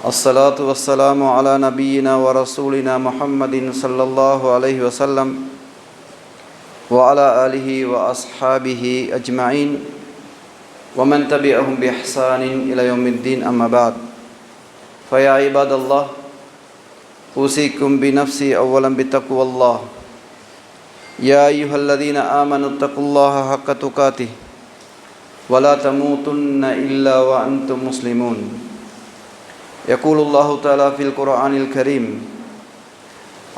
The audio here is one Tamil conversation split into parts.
الصلاة والسلام على نبينا ورسولنا محمد صلى الله عليه وسلم وعلى آله وأصحابه أجمعين ومن تبعهم بإحسان إلى يوم الدين أما بعد. فيا عباد الله أوصيكم بنفسي أولا بتقوى الله. يا أيها الذين آمنوا اتقوا الله حق تقاته ولا تموتن إلا وأنتم مسلمون. يقول الله تعالى في القرآن الكريم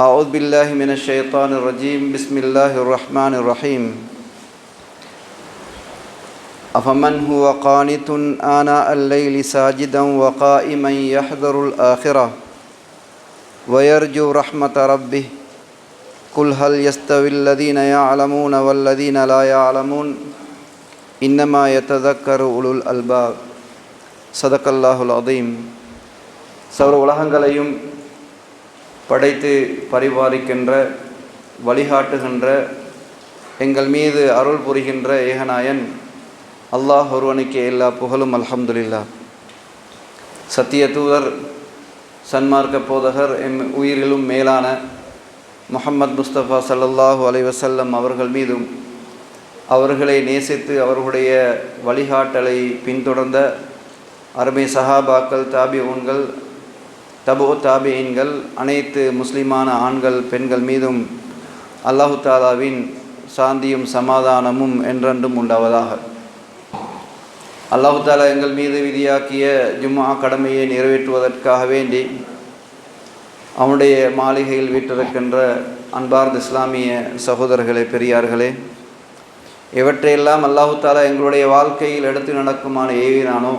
أعوذ بالله من الشيطان الرجيم بسم الله الرحمن الرحيم. أفمن هو قانت آناء الليل ساجدا وقائما يحذر الآخرة ويرجو رحمة ربه. قل هل يستوي الذين يعلمون والذين لا يعلمون؟ إنما يتذكر أولو الألباب. صدق الله العظيم. சர்வ உலகங்களையும் படைத்து பரிபாலிக்கின்ற வழிகாட்டுகின்ற எங்கள் மீது அருள் புரிகின்ற ஏகநாயன் அல்லாஹ் ஒருவனுக்கு எல்லா புகழும் அல்ஹம்துலில்லா சத்திய தூதர் சன்மார்க்க போதகர் எம் உயிரிலும் மேலான முகமது முஸ்தபா சல்லல்லாஹு அலைவசல்லம் அவர்கள் மீதும் அவர்களை நேசித்து அவர்களுடைய வழிகாட்டலை பின்தொடர்ந்த அருமை சஹாபாக்கள் தாபியூன்கள் தபோ தாபியன்கள் அனைத்து முஸ்லிமான ஆண்கள் பெண்கள் மீதும் அல்லாஹு தாலாவின் சாந்தியும் சமாதானமும் என்றென்றும் உண்டாவதாக. அல்லாஹு தாலா எங்கள் மீது விதியாக்கிய ஜும்மா கடமையை நிறைவேற்றுவதற்காக வேண்டி அவனுடைய மாளிகையில் வீட்டிருக்கின்ற அன்பார்ந்த இஸ்லாமிய சகோதரர்களே பெரியார்களே இவற்றையெல்லாம் அல்லாஹு தாலா எங்களுடைய வாழ்க்கையில் எடுத்து நடக்குமான ஏவினானோ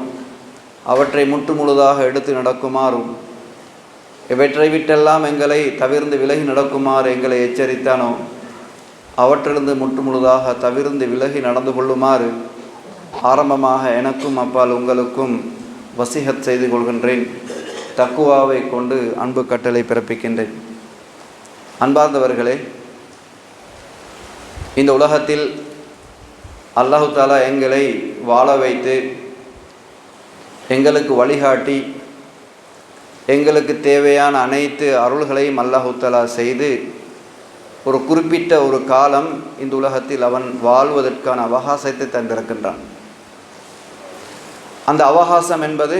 அவற்றை முற்று முழுதாக எடுத்து நடக்குமாறும் இவற்றை விட்டெல்லாம் எங்களை தவிர்ந்து விலகி நடக்குமாறு எங்களை எச்சரித்தானோ? அவற்றிலிருந்து முற்று முழுதாக தவிர்ந்து விலகி நடந்து கொள்ளுமாறு ஆரம்பமாக எனக்கும் அப்பால் உங்களுக்கும் வசிகத் செய்து கொள்கின்றேன். தக்குவாவை கொண்டு அன்பு கட்டளை பிறப்பிக்கின்றேன். அன்பார்ந்தவர்களே இந்த உலகத்தில் அல்லாஹு தாலா எங்களை வாழ வைத்து எங்களுக்கு வழிகாட்டி எங்களுக்கு தேவையான அனைத்து அருள்களையும் அல்லாஹுத்தலா செய்து ஒரு குறிப்பிட்ட ஒரு காலம் இந்த உலகத்தில் அவன் வாழ்வதற்கான அவகாசத்தை தந்திருக்கின்றான். அந்த அவகாசம் என்பது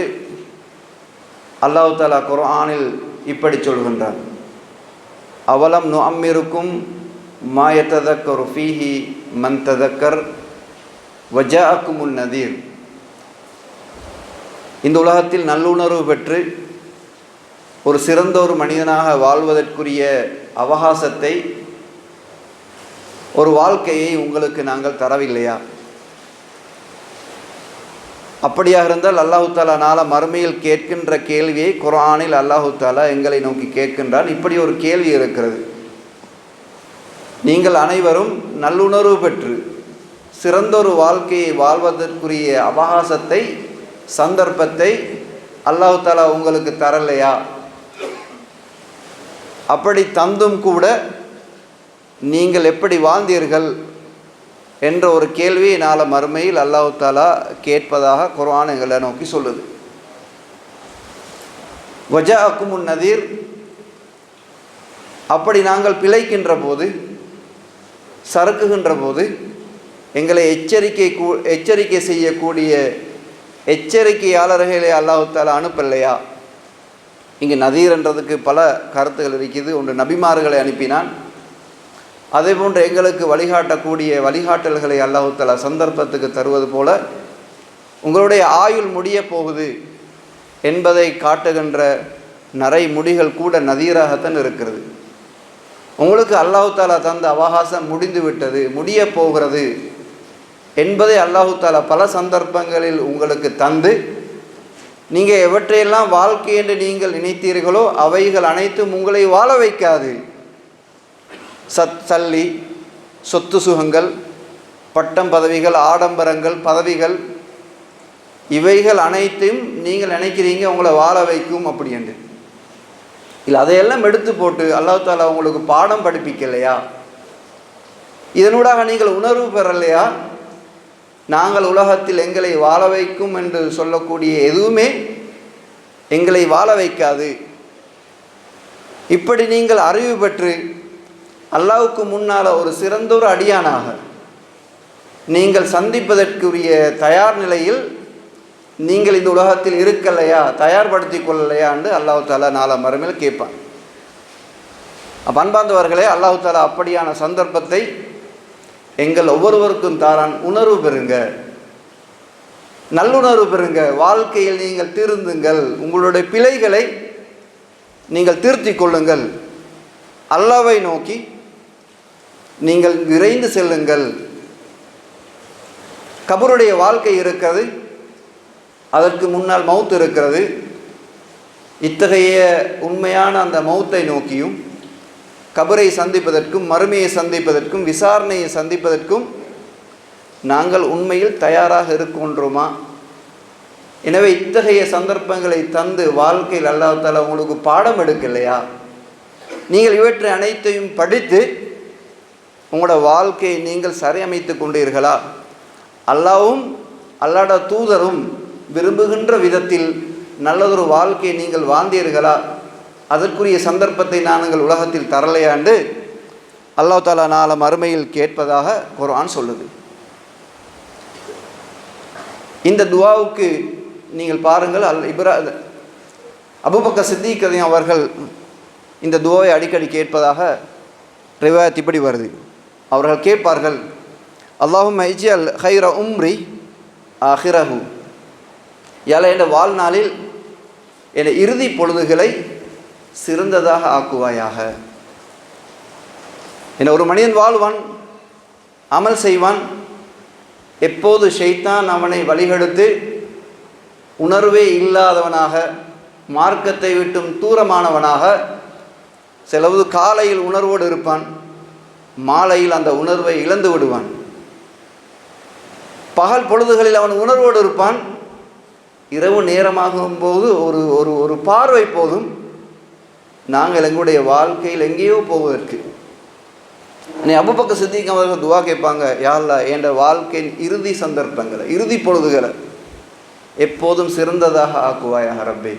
அல்லாஹு தாலா குர்ஆனில் இப்படி சொல்கின்றான். அவலம் நு அம்மிருக்கும் மாயத்ததக்கர் ஃபீஹி மன் ததக்கர் வஜாக்குமுன் நதீர். இந்த உலகத்தில் நல்லுணர்வு பெற்று ஒரு சிறந்த ஒரு மனிதனாக வாழ்வதற்குரிய அவகாசத்தை ஒரு வாழ்க்கையை உங்களுக்கு நாங்கள் தரவில்லையா? அப்படியாக இருந்தால் அல்லாஹு தாலா நாள மறுமையில் கேட்கின்ற கேள்வியை குரானில் அல்லாஹு தாலா எங்களை நோக்கி கேட்கின்றான். இப்படி ஒரு கேள்வி இருக்கிறது. நீங்கள் அனைவரும் நல்லுணர்வு பெற்று சிறந்த ஒரு வாழ்க்கையை வாழ்வதற்குரிய அவகாசத்தை சந்தர்ப்பத்தை அல்லாஹு தாலா உங்களுக்கு தரலையா? அப்படி தந்தும் கூட நீங்கள் எப்படி வாழ்ந்தீர்கள் என்ற ஒரு கேள்வியை நாள மறுமையில் அல்லாஹு தாலா கேட்பதாக குர்ஆன் எங்களை நோக்கி சொல்லுது. வஜா அக்குமுன் நதீர். அப்படி நாங்கள் பிழைக்கின்ற போது சறுக்குகின்ற போது எங்களை எச்சரிக்கை கூ எச்சரிக்கை செய்யக்கூடிய எச்சரிக்கையாளர்களை அல்லாஹு தாலா அனுப்பலையா? இங்கே நதீர்ன்றதுக்கு பல கருத்துகள் இருக்குது ஒன்று நபிமார்களை அனுப்பினான். அதே போன்று எங்களுக்கு வழிகாட்டக்கூடிய வழிகாட்டல்களை அல்லாஹு சந்தர்ப்பத்துக்கு தருவது போல உங்களுடைய ஆயுள் முடிய போகுது என்பதை காட்டுகின்ற நரை முடிகள் கூட நதீராகத்தான் இருக்கிறது. உங்களுக்கு அல்லாஹு தாலா தந்த அவகாசம் முடிந்து விட்டது முடிய போகிறது என்பதை அல்லாஹு தாலா பல சந்தர்ப்பங்களில் உங்களுக்கு தந்து நீங்கள் எவற்றையெல்லாம் வாழ்க்கை என்று நீங்கள் நினைத்தீர்களோ அவைகள் அனைத்தும் உங்களை வாழ வைக்காது. சத் சல்லி சொத்து சுகங்கள் பட்டம் பதவிகள் ஆடம்பரங்கள் பதவிகள் இவைகள் அனைத்தையும் நீங்கள் நினைக்கிறீங்க உங்களை வாழ வைக்கும் அப்படி என்று இல்லை அதையெல்லாம் எடுத்து போட்டு அல்லா தாலா உங்களுக்கு பாடம் படிப்பிக்கலையா? இதனூடாக நீங்கள் உணர்வு பெறலையா? நாங்கள் உலகத்தில் எங்களை வாழ வைக்கும் என்று சொல்லக்கூடிய எதுவுமே எங்களை வாழ வைக்காது. இப்படி நீங்கள் அறிவு பெற்று அல்லாவுக்கு முன்னால் ஒரு சிறந்த ஒரு அடியானாக நீங்கள் சந்திப்பதற்குரிய தயார் நிலையில் நீங்கள் இந்த உலகத்தில் இருக்கலையா தயார்படுத்தி கொள்ளலையா என்று அல்லாஹு தாலா நாலா மறுமையில் கேட்பான். பண்பாந்தவர்களே அன்பார்ந்தவர்களே அல்லாஹு தாலா அப்படியான சந்தர்ப்பத்தை எங்கள் ஒவ்வொருவருக்கும் தாரான் உணர்வு பெறுங்க. நல்லுணர்வு பெறுங்க. வாழ்க்கையில் நீங்கள் திருந்துங்கள். உங்களுடைய பிழைகளை நீங்கள் திருத்தி கொள்ளுங்கள். அல்லாவை நோக்கி நீங்கள் விரைந்து செல்லுங்கள். கபருடைய வாழ்க்கை இருக்கிறது. அதற்கு முன்னால் மவுத் இருக்கிறது. இத்தகைய உண்மையான அந்த மௌத்தை நோக்கியும் கபரை சந்திப்பதற்கும் மறுமையை சந்திப்பதற்கும் விசாரணையை சந்திப்பதற்கும் நாங்கள் உண்மையில் தயாராக இருக்கின்றோமா? எனவே இத்தகைய சந்தர்ப்பங்களை தந்து வாழ்க்கையில் அல்லாஹால உங்களுக்கு பாடம் எடுக்கலையா? நீங்கள் இவற்றை அனைத்தையும் படித்து உங்களோட வாழ்க்கையை நீங்கள் சரியமைத்து கொண்டீர்களா? அல்லாவும் அல்லாட தூதரும் விரும்புகின்ற விதத்தில் நல்லதொரு வாழ்க்கையை நீங்கள் வாழ்ந்தீர்களா? அதற்குரிய சந்தர்ப்பத்தை நாங்கள் உலகத்தில் தரலையாண்டு அல்லாஹ் தாலா நால மறுமையில் கேட்பதாக குரான் சொல்லுது. இந்த துவாவுக்கு நீங்கள் பாருங்கள் அல் இப்ரா அபுபக்க சித்திகதையும் அவர்கள் இந்த துவாவை அடிக்கடி கேட்பதாக ரிவாயத் இப்படி வருது. அவர்கள் கேட்பார்கள் அல்லாஹும் ஐஜியல் ஹைர உம்ரி அஹிரஹு யால என்ற வாழ்நாளில் என் இறுதி பொழுதுகளை சிறந்ததாக ஆக்குவாயாக. என ஒரு மனிதன் வாழ்வான் அமல் செய்வான் எப்போது ஷைத்தான் அவனை வழிகெடுத்து உணர்வே இல்லாதவனாக மார்க்கத்தை விட்டும் தூரமானவனாக சிலவது காலையில் உணர்வோடு இருப்பான் மாலையில் அந்த உணர்வை இழந்து விடுவான். பகல் பொழுதுகளில் அவன் உணர்வோடு இருப்பான் இரவு நேரமாகும் போது ஒரு ஒரு ஒரு பார்வை போதும் நாங்கள் எங்களுடைய வாழ்க்கையில் எங்கேயோ போவதற்கு. நீ அபுபக்க சித்திக்கு அவர்கள் துவா கேட்பாங்க யாரில் என்ற வாழ்க்கையின் இறுதி சந்தர்ப்பங்களை இறுதி பொழுதுகளை எப்போதும் சிறந்ததாக ஆக்குவாயாக ரப்பே.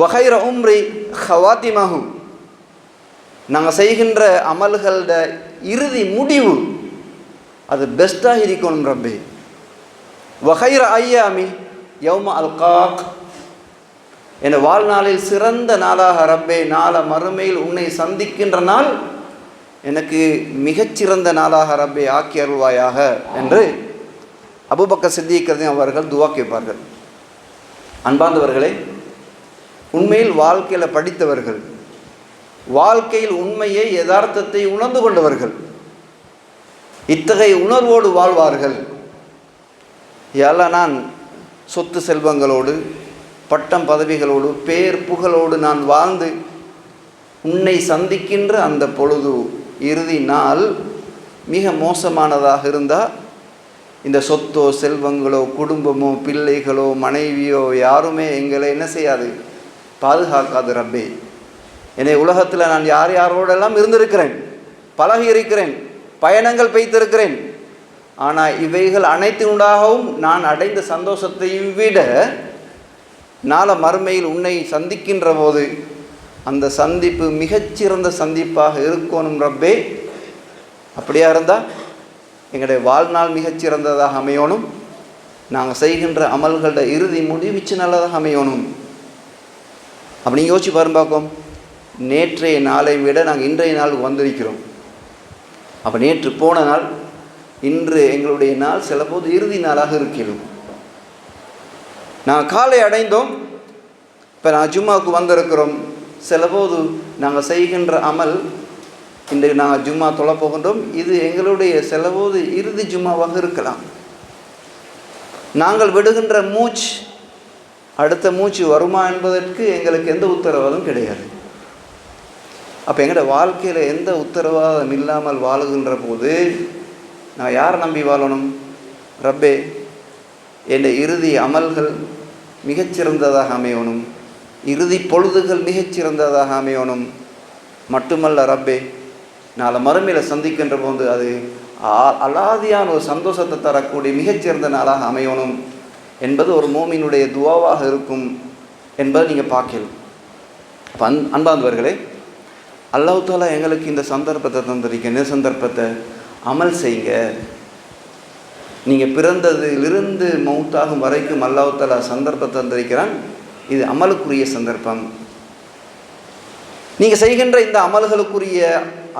வகைர உம்ரி ஹவாத்திமாகும் நாங்கள் செய்கின்ற அமல்களோட இறுதி முடிவு அது பெஸ்ட்டாக இருக்கணும் ரப்பே. வகைர ஐயாமி யௌம அல்காக். என் வாழ்நாளில் சிறந்த நாளாக ரப்பே நாள மறுமையில் உன்னை சந்திக்கின்ற நாள் எனக்கு மிகச்சிறந்த நாளாக ரப்பே ஆக்கி அருள்வாயாக என்று அபுபக்க சித்திக்கிறது அவர்கள் துவா கேட்பார்கள். அன்பார்ந்தவர்களே உண்மையில் வாழ்க்கையில் படித்தவர்கள் வாழ்க்கையில் உண்மையை யதார்த்தத்தை உணர்ந்து கொண்டவர்கள் இத்தகைய உணர்வோடு வாழ்வார்கள். எல்லாம் நான் சொத்து செல்வங்களோடு பட்டம் பதவிகளோடு பேர் புகழோடு நான் வாழ்ந்து உன்னை சந்திக்கின்ற அந்த பொழுது இறுதி நாள் மிக மோசமானதாக இருந்தால் இந்த சொத்தோ செல்வங்களோ குடும்பமோ பிள்ளைகளோ மனைவியோ யாருமே எங்களை என்ன செய்யாது? பாதுகாக்காது ரப்பே. என்னை உலகத்தில் நான் யார் யாரோடெல்லாம் இருந்திருக்கிறேன்? பழகி இருக்கிறேன் பயணங்கள் பெய்திருக்கிறேன். ஆனால் இவைகள் அனைத்தினுடாகவும் நான் அடைந்த சந்தோஷத்தையும் விட நாள மறுமையில் உன்னை சந்திக்கின்ற போது அந்த சந்திப்பு மிகச்சிறந்த சந்திப்பாக இருக்கணும் ரப்பே. அப்படியா இருந்தால் எங்களுடைய வாழ்நாள் மிகச்சிறந்ததாக அமையணும். நாங்கள் செய்கின்ற அமல்களோட இறுதி முடிவிச்சு நல்லதாக அமையணும். அப்படி யோசிச்சு பாருங்க பார்ப்போம் நேற்றைய நாளை விட நாங்கள் இன்றைய நாளுக்கு வந்திருக்கிறோம். அப்போ நேற்று போன நாள் இன்று எங்களுடைய நாள் சில போது இறுதி நாளாக இருக்கிறோம் நான் காலை அடைந்தோம். இப்போ நான் ஜும்மாவுக்கு வந்திருக்கிறோம். சில போது நாங்கள் செய்கின்ற அமல் இன்றைக்கு நாங்கள் ஜும்மா தொலை போகின்றோம். இது எங்களுடைய சிலபோது இறுதி ஜும்மாவாக இருக்கலாம். நாங்கள் விடுகின்ற மூச்சு அடுத்த மூச்சு வருமா என்பதற்கு எங்களுக்கு எந்த உத்தரவாதம் கிடையாது. அப்போ எங்களோட வாழ்க்கையில் எந்த உத்தரவாதம் இல்லாமல் வாழுகின்ற போது நான் யாரை நம்பி வாழணும்? ரப்பே என் இறுதி அமல்கள் மிகச்சிறந்ததாக அமையணும். இறுதி பொழுதுகள் மிகச்சிறந்ததாக அமையணும். மட்டுமல்ல ரப்பே நாளை மறுமையில் சந்திக்கின்ற போது அது அலாதியான ஒரு சந்தோஷத்தை தரக்கூடிய மிகச்சிறந்த நாளாக அமையணும் என்பது ஒரு மோமினுடைய துவாவாக இருக்கும் என்பதை நீங்கள் பார்க்கலாம் அப்ப அன் அன்பாந்தவர்களே அல்லாஹாலா எங்களுக்கு இந்த சந்தர்ப்பத்தை தந்திருக்க இந்த சந்தர்ப்பத்தை அமல் செய்யுங்க. நீங்கள் பிறந்ததிலிருந்து மௌத்தாகும் வரைக்கும் அல்லாஹ் சந்தர்ப்பத்தை தந்திருக்கிறான். இது அமலுக்குரிய சந்தர்ப்பம். நீங்கள் செய்கின்ற இந்த அமல்களுக்குரிய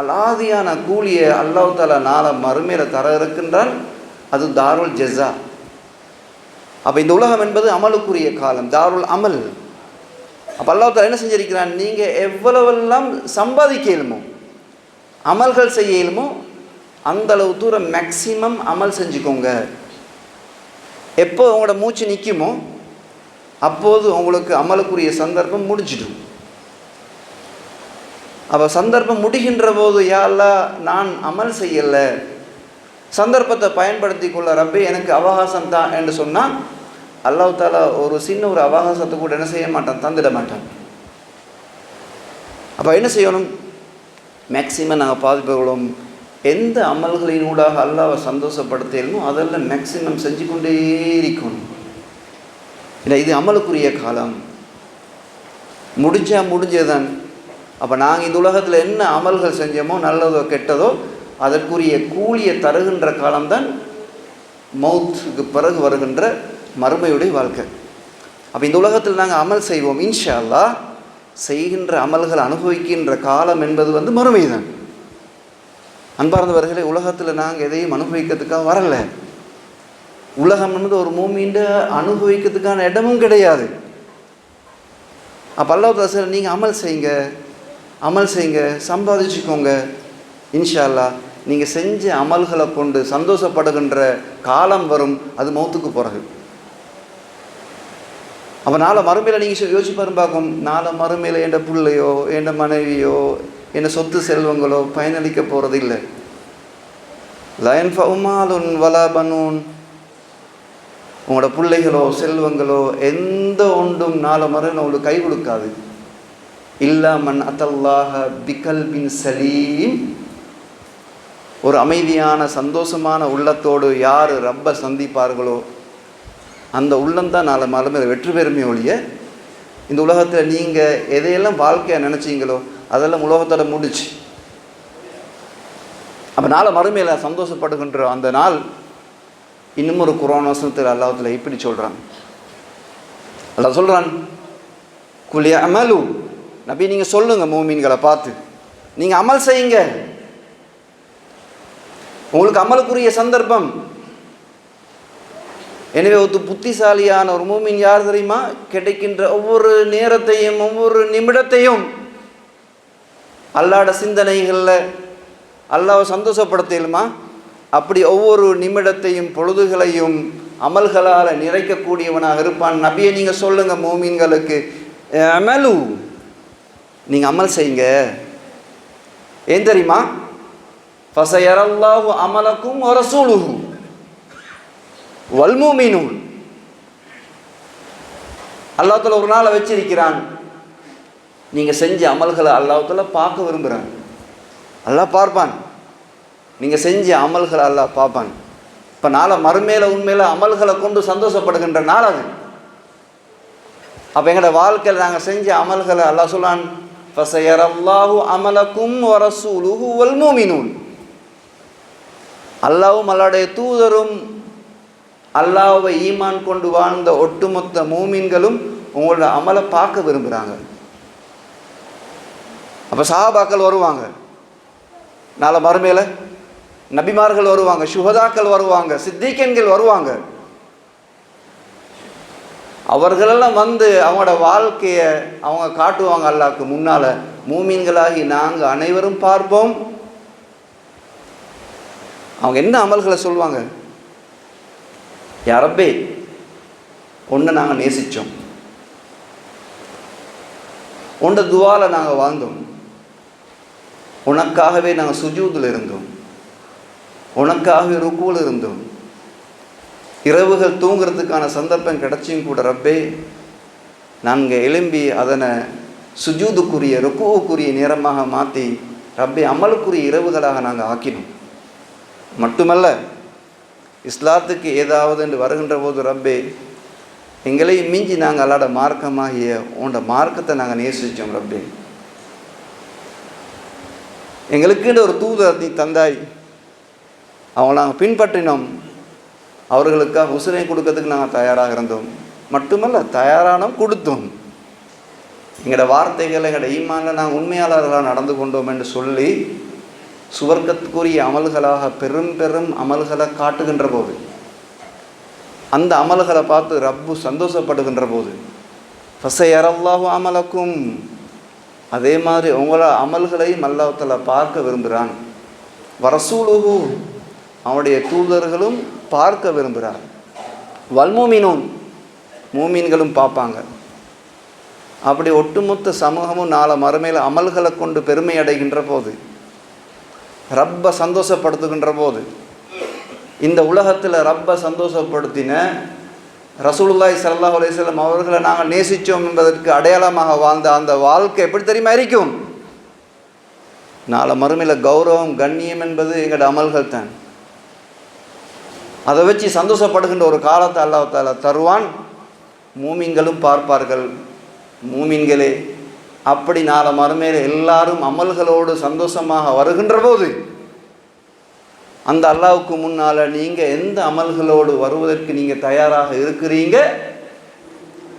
அலாதியான கூலியை அல்லாஹ் நாளை மறுமையில் தர இருக்கின்றான். அது தாருல் ஜெஸா. அப்போ இந்த உலகம் என்பது அமலுக்குரிய காலம் தாருல் அமல். அப்போ அல்லாஹ் என்ன செஞ்சிருக்கிறான்? நீங்கள் எவ்வளவெல்லாம் சம்பாதிக்க இயலுமோ அமல்கள் செய்ய இயலுமோ அந்தளவு தூரம் மேக்சிமம் அமல் செஞ்சுக்கோங்க. எப்போ உங்களோட மூச்சு நிற்குமோ அப்போது உங்களுக்கு அமலுக்குரிய சந்தர்ப்பம் முடிஞ்சிடும். அப்போ சந்தர்ப்பம் முடிகின்ற போது யாரெல்லாம் நான் அமல் செய்யலை. சந்தர்ப்பத்தை பயன்படுத்தி கொள்ள ரப்பே எனக்கு அவகாசம் தான் என்று சொன்னால் அல்லாஹ் தாலா ஒரு சின்ன ஒரு அவகாசத்தை கூட என்ன செய்ய மாட்டான் தந்துட மாட்டான். அப்போ என்ன செய்யணும்? மேக்சிமம் நாங்கள் பாதிப்புகளும் எந்த அமல்களினூடாக அல்லாவை சந்தோஷப்படுத்தணுமோ அதெல்லாம் மேக்சிமம் செஞ்சு கொண்டே இருக்கணும். இல்லை இது அமலுக்குரிய காலம். முடிஞ்சால் முடிஞ்சதான் அப்போ நாங்கள் இந்த உலகத்தில் என்ன அமல்கள் செஞ்சோமோ நல்லதோ கெட்டதோ அதற்குரிய கூலியை தருகின்ற காலம்தான் மவுத்துக்கு பிறகு வருகின்ற மறுமையுடைய வாழ்க்கை. அப்போ இந்த உலகத்தில் நாங்கள் அமல் செய்வோம். இன்ஷா அல்லாஹ் செய்கின்ற அமல்கள் அனுபவிக்கின்ற காலம் என்பது வந்து மறுமை தான் அன்பார்ந்தவர்களே உலகத்தில் நாங்கள் எதையும் அனுபவிக்கிறதுக்காக வரல. உலகம் என்பது ஒரு மூமின்ட்டு அனுபவிக்கிறதுக்கான இடமும் கிடையாது. அப்போ அல்லாஹ் தாசர் நீங்கள் அமல் செய்யுங்க. அமல் செய்யுங்க சம்பாதிச்சுக்கோங்க. இன்ஷா அல்லாஹ் நீங்கள் செஞ்ச அமல்களை கொண்டு சந்தோஷப்படுகின்ற காலம் வரும் அது மௌத்துக்கு பிறகு. அப்போ நாளை மறுமையில் நீங்கள் யோசிச்சு பாருங்க பார்க்கும். நாளை மறுமையில் என் பிள்ளையோ என் மனைவியோ என் சொத்து செல்வங்களோ பயனளிக்க போகிறது இல்லை லயன் ஃபவுமாலுன் வலா பனூன் உங்களோட பிள்ளைகளோ செல்வங்களோ எந்த ஒன்றும் நாளை மறுமை உங்களுக்கு கை கொடுக்காது. இல்லாமன் அத்தல்லாஹ பிகல் பின் சலீம் ஒரு அமைதியான சந்தோஷமான உள்ளத்தோடு யார் ரப்ப சந்திப்பார்களோ அந்த உள்ளம்தான் நாளை மறுமையில் வெற்றி பெறுமே ஒழிய இந்த உலகத்தில் நீங்கள் எதையெல்லாம் வாழ்க்கையை நினச்சிங்களோ அதெல்லாம் உலோகத்தோட முடிச்சு அப்போ நாளை மறுமையில் சந்தோஷப்படுகின்ற அந்த நாள் இன்னும் ஒரு குரான் வசனத்தில் அல்லாஹத்தில் இப்படி சொல்கிறான் அல்லாஹ் சொல்கிறான் குலிய அமலு நபி நீங்கள் சொல்லுங்கள் மூமீன்களை பார்த்து. நீங்கள் அமல் செய்யுங்க. உங்களுக்கு அமலுக்குரிய சந்தர்ப்பம். எனவே ஒரு புத்திசாலியான ஒரு மூமின் யார் தெரியுமா? கிடைக்கின்ற ஒவ்வொரு நேரத்தையும் ஒவ்வொரு நிமிடத்தையும் அல்லாட சிந்தனைகளில் அல்லாவை சந்தோஷப்படுத்தலுமா? அப்படி ஒவ்வொரு நிமிடத்தையும் பொழுதுகளையும் அமல்களால் நிறைக்கக்கூடியவனாக இருப்பான். நபியை நீங்கள் சொல்லுங்கள் மூமீன்களுக்கு. அமலு. நீங்கள் அமல் செய்யுங்க. ஏன் தெரியுமா? ஃபசயரல்லாஹு அமலக்கும் ரசூலுஹு. வல்மூமீனும் அல்லாத்தில் ஒரு நாளை வச்சிருக்கிறான். நீங்கள் செஞ்ச அமல்களை அல்லாஹத்தில் பார்க்க விரும்புகிறாங்க அல்லாஹ் பார்ப்பான். நீங்கள் செஞ்ச அமல்களை அல்லாஹ் பார்ப்பான். இப்போ நாளை மறுமையில் உண்மையில் அமல்களை கொண்டு சந்தோஷப்படுகின்ற நாள் அது. அப்போ எங்களோட வாழ்க்கையில் நாங்கள் செஞ்ச அமல்களை அல்லாஹ் சொல்லான் ஃபசயரல்லாஹு அமலக்கும் வரசூலுஹு வல்மூமினூன் அல்லாவும் அல்லாடைய தூதரும் அல்லாவை ஈமான் கொண்டு வாழ்ந்த ஒட்டுமொத்த மூமின்களும் உங்களோட அமலை பார்க்க விரும்புகிறாங்க அப்போ சஹாபாக்கள் வருவாங்க. நாளை மறுமையில் நபிமார்கள் வருவாங்க சுகதாக்கள் வருவாங்க சித்திகன்கள் வருவாங்க. அவர்களெல்லாம் வந்து அவங்களோட வாழ்க்கையை அவங்க காட்டுவாங்க அல்லாக்கு முன்னால். மூமீன்களாகி நாங்கள் அனைவரும் பார்ப்போம். அவங்க என்ன அமல்களை சொல்லுவாங்க யாரப்பே ஒன்று நாங்கள் நேசித்தோம் உண்ட துவால நாங்கள் வாழ்ந்தோம். உனக்காகவே நாங்கள் சுஜூதில் இருந்தோம். உனக்காகவே ருக்குவில் இருந்தோம். இரவுகள் தூங்குறதுக்கான சந்தர்ப்பம் கிடைச்சியும் கூட ரப்பே நாங்கள் எழும்பி அதனை சுஜூதுக்குரிய ருக்குவுக்குரிய நேரமாக மாற்றி ரப்பே அமலுக்குரிய இரவுகளாக நாங்கள் ஆக்கினோம். மட்டுமல்ல இஸ்லாத்துக்கு ஏதாவது என்று வருகின்ற போது ரப்பே எங்களையும் மிஞ்சி நாங்கள் அல்லாட மார்க்கமாகிய உண்ட மார்க்கத்தை நாங்கள் நேசித்தோம் ரப்பே. எங்களுக்குன்ற ஒரு தூதர் நீ தந்தாய். அவங்களை நாங்கள் பின்பற்றினோம். அவர்களுக்காக உசுரை கொடுக்கறதுக்கு நாங்கள் தயாராக இருந்தோம். மட்டுமல்ல தயாரானோம் கொடுத்தோம். எங்களோட வார்த்தைகள் எங்களோட ஈமானில் நாங்கள் உண்மையாளர்களாக நடந்து கொண்டோம் என்று சொல்லி சுவர்க்கத்துக்குரிய அமல்களாக பெரும் பெரும் அமல்களை காட்டுகின்ற போது அந்த அமல்களை பார்த்து ரப்பு சந்தோஷப்படுகின்ற போது ஃபசையரல்லாஹு அமலக்கும். அதே மாதிரி உங்கள அமல்களையும் அல்லாஹத்தில் பார்க்க விரும்புகிறான். வரசூலுகு அவனுடைய தூதர்களும் பார்க்க விரும்புகிறார். வல்மூமினோன் மூமீன்களும் பார்ப்பாங்க. அப்படி ஒட்டுமொத்த சமூகமும் நாளை மறுமையில் அமல்களை கொண்டு பெருமை அடைகின்ற போது ரப்ப சந்தோஷப்படுத்துகின்ற போது இந்த உலகத்தில் ரப்ப சந்தோஷப்படுத்தின ரசூலுல்லாய் சல்லாஹ் அலையம் அவர்களை நாங்கள் நேசித்தோம் என்பதற்கு அடையாளமாக வாழ்ந்த அந்த வாழ்க்கை எப்படி தெரியுமா இருக்கும்? நாளை மறுமையில் கௌரவம் கண்ணியம் என்பது எங்களோட அமல்கள் தான். அதை வச்சு சந்தோஷப்படுகின்ற ஒரு காலத்தை அல்லாஹால தருவான். மூமின்களும் பார்ப்பார்கள். மூமின்களே அப்படி நாளை மறுமையில் எல்லாரும் அமல்களோடு சந்தோஷமாக வருகின்ற போது அந்த அல்லாவுக்கு முன்னால் நீங்கள் எந்த அமல்களோடு வருவதற்கு நீங்கள் தயாராக இருக்கிறீங்க?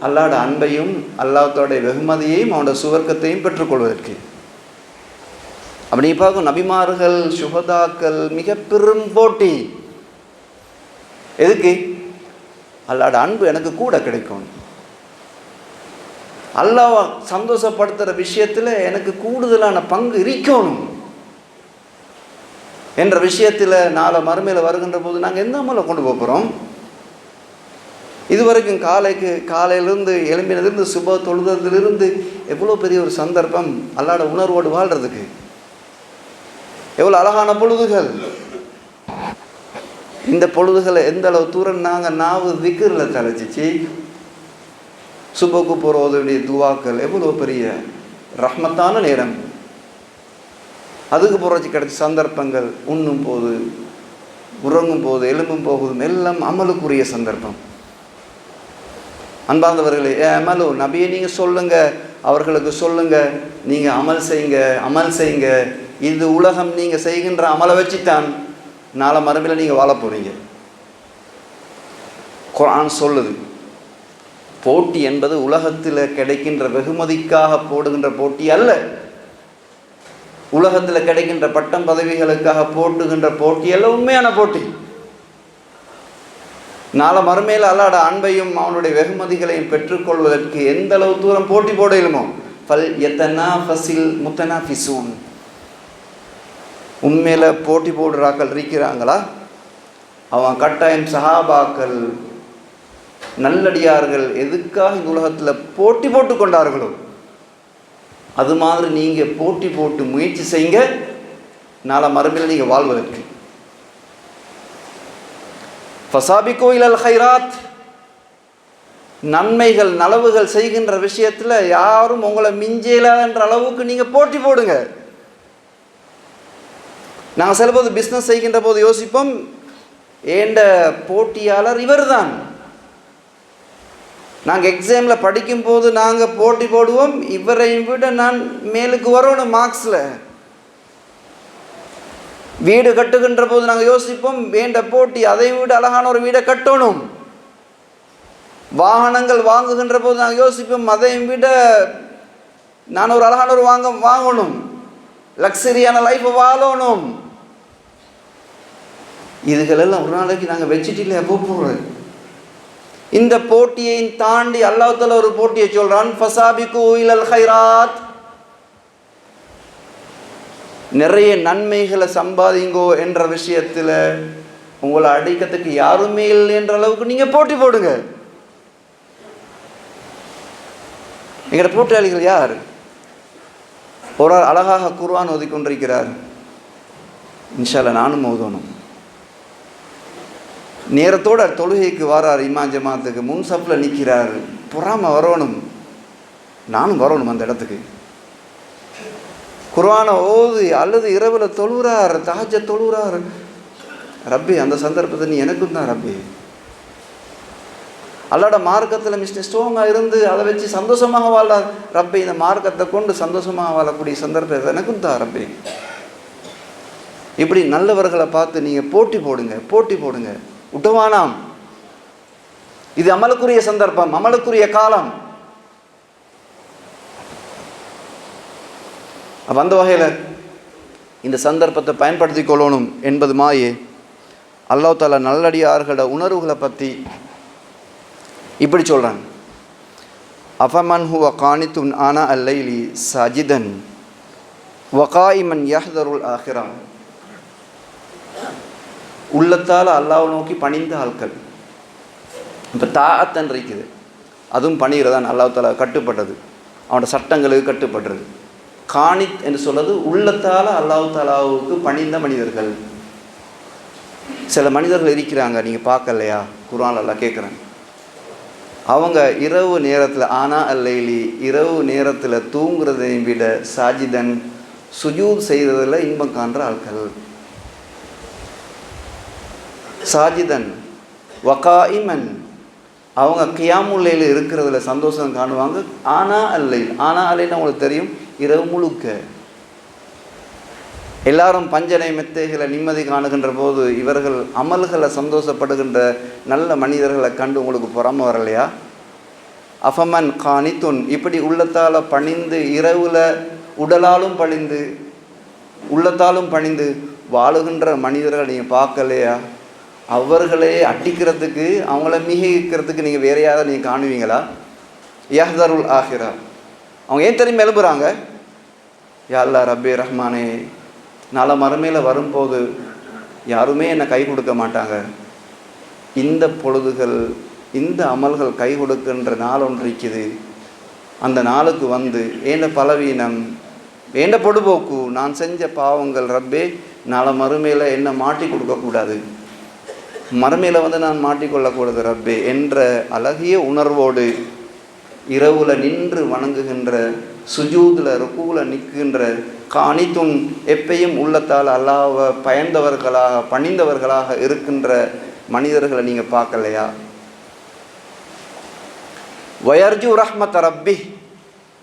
அல்லாட அன்பையும் அல்லாத்தோடைய வெகுமதியையும் அவனோட சுவர்க்கத்தையும் பெற்றுக்கொள்வதற்கு. அப்படி பார்க்கும் நபிமார்கள் சுகதாக்கள் மிக பெரும் போட்டி. எதுக்கு? அல்லாட அன்பு எனக்கு கூட கிடைக்கும். அல்லாஹ் சந்தோஷப்படுத்துகிற விஷயத்தில் எனக்கு கூடுதலான பங்கு இருக்கணும். என்ற விஷயத்தில் நாளை மறுமையில் வருகின்ற போது நாங்கள் எந்த அமலை கொண்டு போகிறோம் இதுவரைக்கும் காலைக்கு காலையிலிருந்து எழும்பினதிலிருந்து சுப தொழுதலிருந்து எவ்வளோ பெரிய ஒரு சந்தர்ப்பம் அல்லாட உணர்வோடு வாழ்கிறதுக்கு எவ்வளோ அழகான பொழுதுகள். இந்த பொழுதுகளை எந்த அளவு தூரம் நாங்கள் நாவு விக்கிரில் தலைச்சிச்சு சுபக்கு போகிறோதுடைய துவாக்கள் எவ்வளோ பெரிய ரஹ்மத்தான நேரம். அதுக்கு புறச்சி கிடைச்ச சந்தர்ப்பங்கள் உண்ணும் போது உறங்கும் போது எலும்பும் போகுதும் எல்லாம் அமலுக்குரிய சந்தர்ப்பம். அன்பார்ந்தவர்களே ஏ அமலு நபியை நீங்கள் சொல்லுங்கள் அவர்களுக்கு சொல்லுங்கள் நீங்கள் அமல் செய்யுங்க அமல் செய்யுங்க. இது உலகம் நீங்கள் செய்கின்ற அமலை வச்சுத்தான் நாளை மறுமையில் நீங்கள் வாழ போகிறீங்க குரான் சொல்லுது போட்டி என்பது உலகத்தில் கிடைக்கின்ற வெகுமதிக்காக போடுகின்ற போட்டி அல்ல. உலகத்தில் கிடைக்கின்ற பட்டம் பதவிகளுக்காக போட்டுகின்ற போட்டி எல்லாம் உண்மையான போட்டி. நாளை மறுமையில் அல்லாட அன்பையும் அவனுடைய வெகுமதிகளையும் பெற்றுக்கொள்வதற்கு எந்த அளவு தூரம் போட்டி போட இயலுமோ ஃபல் எத்தனா ஃபசில் முத்தனா ஃபிசூன் உண்மையில் போட்டி போடுறாக்கள் இருக்கிறாங்களா? அவன் கட்டாயம் சஹாபாக்கள் நல்லடியார்கள் எதுக்காக இந்த உலகத்தில் போட்டி போட்டு கொண்டார்களோ? அது மாதிரி நீங்கள் போட்டி போட்டு முயற்சி செய்யுங்க. நாளை மறுமையில் நீங்கள் வாழ்வதற்கு ஃபசாபி கோயிலல் ஹைராத். நன்மைகள் நலவுகள் செய்கின்ற விஷயத்தில் யாரும் உங்களை மிஞ்சலான்ற அளவுக்கு நீங்கள் போட்டி போடுங்க. நாங்கள் சில போது பிஸ்னஸ் செய்கின்ற போது யோசிப்போம் ஏண்ட போட்டியாளர் இவர் தான் நாங்கள் எக்ஸாமில் படிக்கும்போது நாங்கள் போட்டி போடுவோம். இவரை விட நான் மேலுக்கு வரணும் மார்க்ஸில் வீடு கட்டுகின்ற போது நாங்கள் யோசிப்போம் வேண்ட போட்டி அதை விட அழகான ஒரு வீடை கட்டணும். வாகனங்கள் வாங்குகின்ற போது நாங்கள் யோசிப்போம் அதை விட நான் ஒரு அழகான ஒரு வாங்க வாங்கணும். லக்ஸரியான லைஃப்பை வாழணும். இதுகளெல்லாம் ஒரு நாளைக்கு நாங்கள் வச்சுட்டு இல்லையா போகிறோம் இந்த போட்டியை தாண்டி அல்லாஹால ஒரு போட்டியை சொல்றான் ஃபசாபிகு இலல் ஹைராத் நிறைய நன்மைகளை சம்பாதிங்கோ என்ற விஷயத்தில் உங்களை அடிக்கிறதுக்கு யாருமே இல்லை என்ற அளவுக்கு நீங்கள் போட்டி போடுங்க. எங்களோட போட்டியாளிகள் யார்? ஒரு அழகாக குர்வான் ஒதுக்கொண்டிருக்கிறார் இன்ஷால்ல நானும் ஓதணும். நேரத்தோடு தொழுகைக்கு வரார் இமாம் ஜமாத்துக்கு. முன் சப்பில் நிற்கிறார். பொறாம வரணும். நானும் வரணும் அந்த இடத்துக்கு. குர்ஆனை ஓது அல்லது இரவில் தொழுகிறார் தாஜ தொழுகிறார் ரப்பி அந்த சந்தர்ப்பத்தை நீ எனக்கும் தான் ரப்பி. அல்லாட மார்க்கத்தில் மிஸ்டர் ஸ்ட்ராங்காக இருந்து அதை வச்சு சந்தோஷமாக வாழ ரப்பி இந்த மார்க்கத்தை கொண்டு சந்தோஷமாக வாழக்கூடிய சந்தர்ப்பத்தை எனக்கும் தான் ரப்பி. இப்படி நல்லவர்களை பார்த்து நீங்கள் போட்டி போடுங்க போட்டி போடுங்க. விட்டுவானாம் இது அமலுக்குரிய சந்தர்ப்பம் அமலுக்குரிய காலம். அந்த வகையில் இந்த சந்தர்ப்பத்தை பயன்படுத்தி கொள்ளணும் என்பது மாயே அல்லா தாலா நல்லடியார்களோட உணர்வுகளை பற்றி இப்படி சொல்கிறான் அஃபமன் ஹுவ காணித்துன் ஆனா அல்லைலி சஜிதன் வகாயிமன் யஹ்தருல் ஆஹிரான் உள்ளத்தால் அல்லாவை நோக்கி பணிந்த ஆட்கள். இப்போ தாத்தன் இருக்குது அதுவும் பணிகிறதான் அல்லாஹ் கட்டுப்பட்டது. அவனோட சட்டங்களுக்கு கட்டுப்படுறது காணித் என்று சொல்வது உள்ளத்தால் அல்லாஹ் தாலாவுக்கு பணிந்த மனிதர்கள். சில மனிதர்கள் இருக்கிறாங்க நீங்கள் பார்க்கலையா? குரான் எல்லாம் கேட்குறேன் அவங்க இரவு நேரத்தில் ஆனா அல்லைலி இரவு நேரத்தில் தூங்குறதை விட சாஜிதன் சுஜூத் செய்கிறதில் இன்பம் காண்ற ஆட்கள். சாஜிதன் வகாயிமன் அவங்க கியாமுல்லையில் இருக்கிறதுல சந்தோஷம் காணுவாங்க. ஆனா அல்லை ஆனா அல்லைன்னு அவங்களுக்கு தெரியும் இரவு முழுக்க. எல்லாரும் பஞ்சனை மெத்தைகளை நிம்மதி காணுகின்ற போது இவர்கள் அமல்களை சந்தோஷப்படுகின்ற நல்ல மனிதர்களை கண்டு உங்களுக்கு புறம வரலையா? அஃபமன் காணித்துன் இப்படி உள்ளத்தால் பணிந்து இரவில் உடலாலும் பணிந்து உள்ளத்தாலும் பணிந்து வாழுகின்ற மனிதர்களை நீங்கள் பார்க்கலையா? அவர்களே அடிக்கிறதுக்கு அவங்கள மிகிக்கிறதுக்கு நீங்கள் வேற யாராவது நீங்கள் காணுவீங்களா? யஹ்தருல் ஆஹிரா அவங்க ஏன் தெரியுமா எழுப்புறாங்க? யா அல்லா ரப்பே ரஹ்மானே நாளை மறுமையில் வரும்போது யாருமே என்னை கை கொடுக்க மாட்டாங்க. இந்த பொழுதுகள் இந்த அமல்கள் கை கொடுக்கின்ற நாள் ஒன்று இருக்குது. அந்த நாளுக்கு வந்து ஏண்ட பலவீனம் ஏண்ட பொடுபோக்கு நான் செஞ்ச பாவங்கள் ரப்பே நாளை மறுமையில் என்னை மாட்டி கொடுக்கக்கூடாது. மறுமையில் வந்து நான் மாட்டிக்கொள்ளக்கூடாது ரப்பே என்ற அழகிய உணர்வோடு இரவுல நின்று வணங்குகின்ற சுஜூதில் ருக்குவில் நிற்கின்ற காணித்தும் எப்பையும் உள்ளத்தால் அல்லாஹ்வை பயந்தவர்களாக பணிந்தவர்களாக இருக்கின்ற மனிதர்களை நீங்கள் பார்க்கலையா? வயர்ஜு ரஹ்மத் ரப்பி.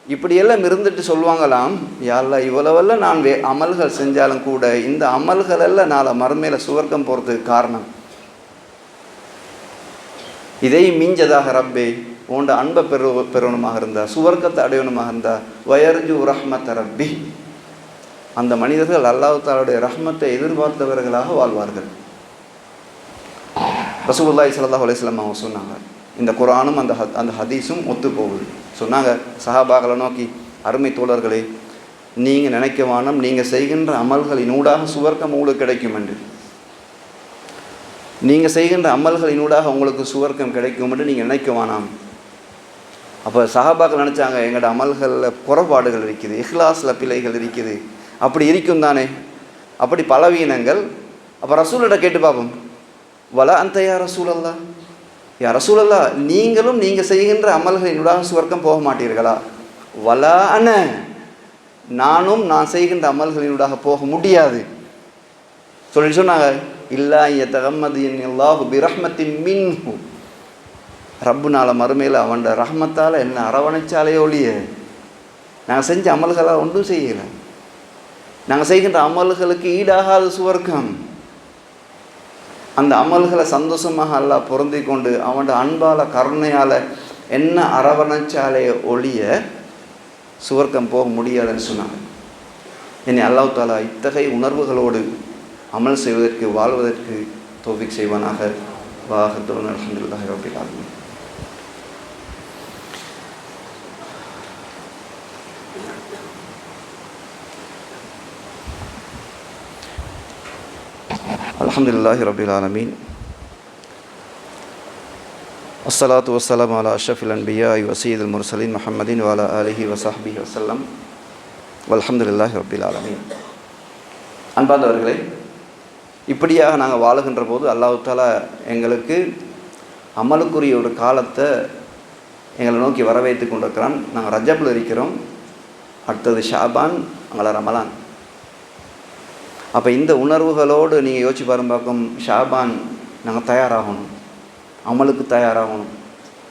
இப்படியெல்லாம் இருந்துட்டு சொல்லுவாங்களாம் யாரில் இவ்வளவெல்லாம் நான் வே அமல்கள் செஞ்சாலும் கூட இந்த அமல்களெல்லாம் நாளை மறுமையில் சுவர்க்கம் போகிறதுக்கு காரணம். இதை மிஞ்சதாக ரப்பே உண்ட அன்பை பெரு பெறணுமாக இருந்தா சுவர்க்கத்தை அடையணுமாக இருந்தா வயர்ஜு ரஹ்மத்த ரப்பி. அந்த மனிதர்கள் அல்லாஹ் தாலுடைய ரஹ்மத்தை எதிர்பார்த்தவர்களாக வாழ்வார்கள். ரசூல்லாய் சலதா அலையம் அவங்க சொன்னாங்க இந்த குரானும் அந்த ஹத் அந்த ஹதீஸும் ஒத்து போகுது. சொன்னாங்க சஹாபாக்களை நோக்கி அருமை தோழர்களே நீங்கள் நினைக்க வானம் நீங்கள் செய்கின்ற அமல்களின் ஊடாக சுவர்க்கம் உங்களுக்கு கிடைக்கும் என்று. நீங்கள் செய்கின்ற அமல்களினூடாக உங்களுக்கு சுவர்க்கம் கிடைக்கும் என்று நீங்கள் நினைக்க வேணாம் அப்போ சஹாபாக்கள் நினச்சாங்க எங்களோட அமல்களில் புறப்பாடுகள் இருக்குது இஹ்லாஸில் பிழைகள் இருக்குது. அப்படி இருக்கும் தானே? அப்படி பலவீனங்கள். அப்போ ரசூலிட்ட கேட்டு பார்ப்போம். வல அந்த யா ரசூலல்லா யா ரசூலல்லா நீங்களும் நீங்கள் செய்கின்ற அமல்களினூடாக சுவர்க்கம் போக மாட்டீர்களா? வல அன நானும் நான் செய்கின்ற அமல்களினூடாக போக முடியாது. சொல்லி சொன்னாங்க. இல்லா தகம்மது அல்லாஹு பிரஹ்மத்தின் மின்ஹு ரப்புனால மறுமையில் அவன்ட ரஹ்மத்தால் என்ன அரவணைச்சாலே ஒழிய நாங்கள் செஞ்ச அமல்களாக ஒன்றும் செய்யலை. நாங்கள் செய்கின்ற அமல்களுக்கு ஈடாகாத சுவர்க்கம். அந்த அமல்களை சந்தோஷமாக அல்லாஹ் பொருந்தி கொண்டு அவனோட அன்பால் கருணையால் என்ன அரவணைச்சாலே ஒழிய சுவர்க்கம் போக முடியாதுன்னு சொன்னாங்க என்னை அல்லாஹ் தாலா இத்தகைய உணர்வுகளோடு عمل செய்வதற்கு வாழ்வதற்கு தௌஃபிக் செய்வானாக வாஹ தோன அல்ஹம்துலில்லாஹி ரப்பில் ஆலமீன் الحمد لله رب العالمين. الصلاة والسلام على أشرف الأنبياء وسيد المرسلين محمد وعلى آله وصحبه وسلم. والحمد لله رب العالمين. أنبان دور இப்படியாக நாங்கள் வாழுகின்ற போது அல்லாஹ் எங்களுக்கு அமலுக்குரிய ஒரு காலத்தை எங்களை நோக்கி வரவேற்று கொண்டிருக்கிறான். நாங்கள் ரஜப்பில் இருக்கிறோம். அடுத்தது ஷாபான் அங்கே ரமலான். அப்போ இந்த உணர்வுகளோடு நீங்கள் யோசிச்சு பாருங்க பார்க்கும் ஷாபான் நாங்கள் தயாராகணும். அமலுக்கு தயாராகணும்.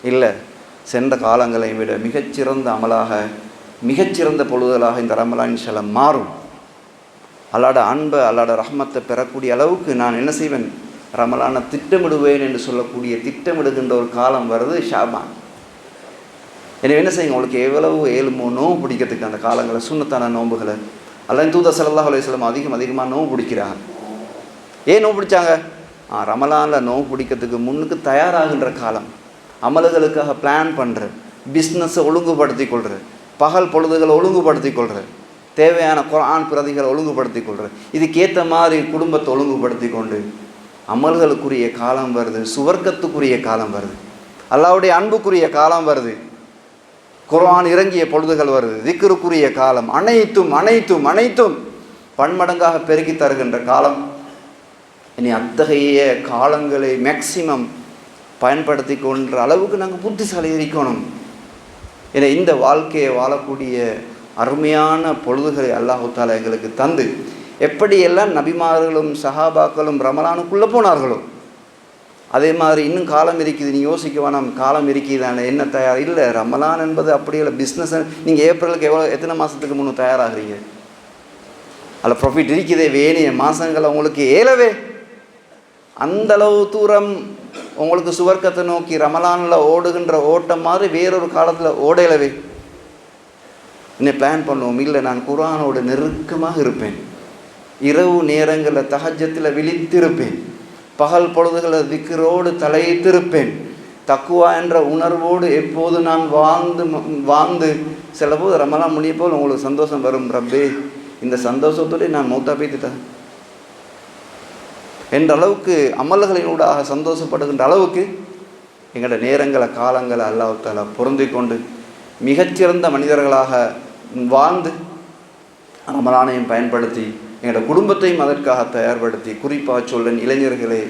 இல்லை சென்ற காலங்களை விட மிகச்சிறந்த அமலாக மிகச்சிறந்த பொழுதலாக இந்த ரமலான் சில மாறும். அல்லாட அன்பை அல்லாட ரஹ்மத்தை பெறக்கூடிய அளவுக்கு நான் என்ன செய்வேன்? ரமலானை திட்டமிடுவேன் என்று சொல்லக்கூடிய திட்டமிடுகின்ற ஒரு காலம் வருது ஷாபான். எனவே என்ன செய்யுங்க? உங்களுக்கு எவ்வளவு ஏழுமோ நோவு பிடிக்கிறதுக்கு அந்த காலங்களை சுண்ணத்தான நோன்புகளை அல்லது தூத சல்லாஹ் அலையம் அதிகம் அதிகமாக நோவு பிடிக்கிறாங்க ஏன் நோவு பிடிச்சாங்க? ஆ ரமலானில் நோவு பிடிக்கிறதுக்கு முன்னுக்கு தயாராகின்ற காலம். அமல்களுக்காக பிளான் பண்ணுற பிஸ்னஸை ஒழுங்குபடுத்தி கொள்கிற பகல் பொழுதுகளை ஒழுங்குபடுத்தி கொள்கிற தேவையான குரான் பிரதிகளை ஒழுங்குபடுத்தி கொள்கிற இதுக்கேற்ற மாதிரி குடும்பத்தை ஒழுங்குபடுத்தி கொண்டு அமல்களுக்குரிய காலம் வருது சுவர்க்கத்துக்குரிய காலம் வருது. அல்லாவுடைய அன்புக்குரிய காலம் வருது. குரான் இறங்கிய பொழுதுகள் வருது திக்ருக்குரிய காலம். அனைத்தும் அனைத்தும் அனைத்தும் பன்மடங்காக பெருக்கி தருகின்ற காலம். இனி அத்தகைய காலங்களை மேக்சிமம் பயன்படுத்தி கொன்ற அளவுக்கு நாங்கள் புத்திசாலி இருக்கணும் ஏன்னா இந்த வாழ்க்கையை வாழக்கூடிய அருமையான பொழுதுகளை அல்லாஹு எங்களுக்கு தந்து எப்படியெல்லாம் நபிமார்களும் சஹாபாக்களும் ரமலானுக்குள்ளே போனார்களோ அதே மாதிரி இன்னும் காலம் இருக்குது நீ யோசிக்க வேணாம் காலம் இருக்குதானே என்ன தயார்? இல்லை ரமலான் என்பது அப்படி இல்லை பிஸ்னஸ் நீங்கள் ஏப்ரலுக்கு எவ்வளோ எத்தனை மாதத்துக்கு முன்னே தயாராகிறீங்க? அதில் ப்ராஃபிட் இருக்குதே வேணிய மாதங்கள் உங்களுக்கு ஏலவே. அந்தளவு தூரம் உங்களுக்கு சுவர்க்கத்தை நோக்கி ரமலானில் ஓடுகின்ற ஓட்டம் மாதிரி வேறொரு காலத்தில் ஓடையிலவே இன்னும் பிளான் பண்ணுவோம். இல்லை நான் குரானோட நெருக்கமாக இருப்பேன். இரவு நேரங்களில் தகஜத்தில் விழித்திருப்பேன். பகல் பொழுதுகளை திக்கரோடு தலைத்திருப்பேன். தக்குவா என்ற உணர்வோடு எப்போது நான் வாழ்ந்து வாழ்ந்து சில போது ரமலான் முடிய போல் உங்களுக்கு சந்தோஷம் வரும். ரப்பே இந்த சந்தோஷத்தோடு நான் மூத்தா பேத்துட்டேன். என்ற அளவுக்கு அமல்களினூடாக சந்தோஷப்படுகின்ற அளவுக்கு எங்களோட நேரங்களை காலங்களை அல்லாஹால பொருந்தி கொண்டு மிகச்சிறந்த மனிதர்களாக வாழ்ந்து ரமலானையும் பயன்படுத்தி எங்களோட குடும்பத்தையும் அதற்காக தயார்படுத்தி குறிப்பாக சொல்லன் இளைஞர்களே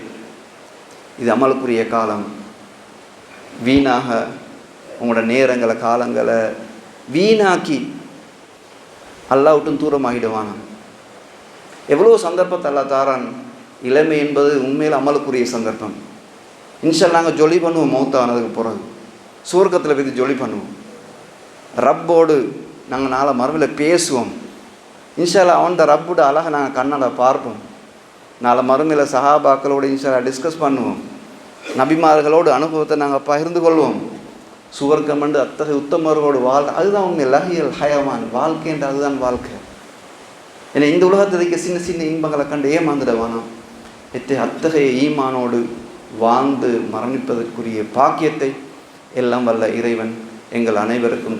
இது அமலுக்குரிய காலம். வீணாக உங்களோட நேரங்களை காலங்களை வீணாக்கி அல்லாவிட்டும் தூரமாகிடுவானா? எவ்வளோ சந்தர்ப்பத்தை அல்லா தாரான் இளமை என்பது உண்மையில் அமலுக்குரிய சந்தர்ப்பம். இன்ஷா நாங்கள் ஜொலி பண்ணுவோம் மௌத்தானதுக்கு பிறகு. சுவர்க்கத்தில் போய் ஜொலி பண்ணுவோம். ரப்போடு நாங்கள் நாளை மறுமையில் பேசுவோம். இன்ஷால்லா அவன் ரப்போட அழகை நாங்கள் கண்ணால் பார்ப்போம். நாளை மறுமையில் சஹாபாக்களோடு இன்ஷால்லா டிஸ்கஸ் பண்ணுவோம். நபிமார்களோடு அனுபவத்தை நாங்கள் பகிர்ந்து கொள்வோம். சுவர்க்கம் என்று அத்தகைய உத்தமர்களோடு வாழ் அதுதான் உண்மை. லஹியல் ஹயவான் வாழ்க்கைன்ற அதுதான் வாழ்க்கை. ஏன்னா இந்த உலகத்திற்கு சின்ன சின்ன இன்பங்களை கண்டு ஏமாந்துடுவானாம் எத்தை அத்தகைய ஈமானோடு வாழ்ந்து மரணிப்பதற்குரிய பாக்கியத்தை எல்லாம் வல்ல இறைவன் எங்கள் அனைவருக்கும்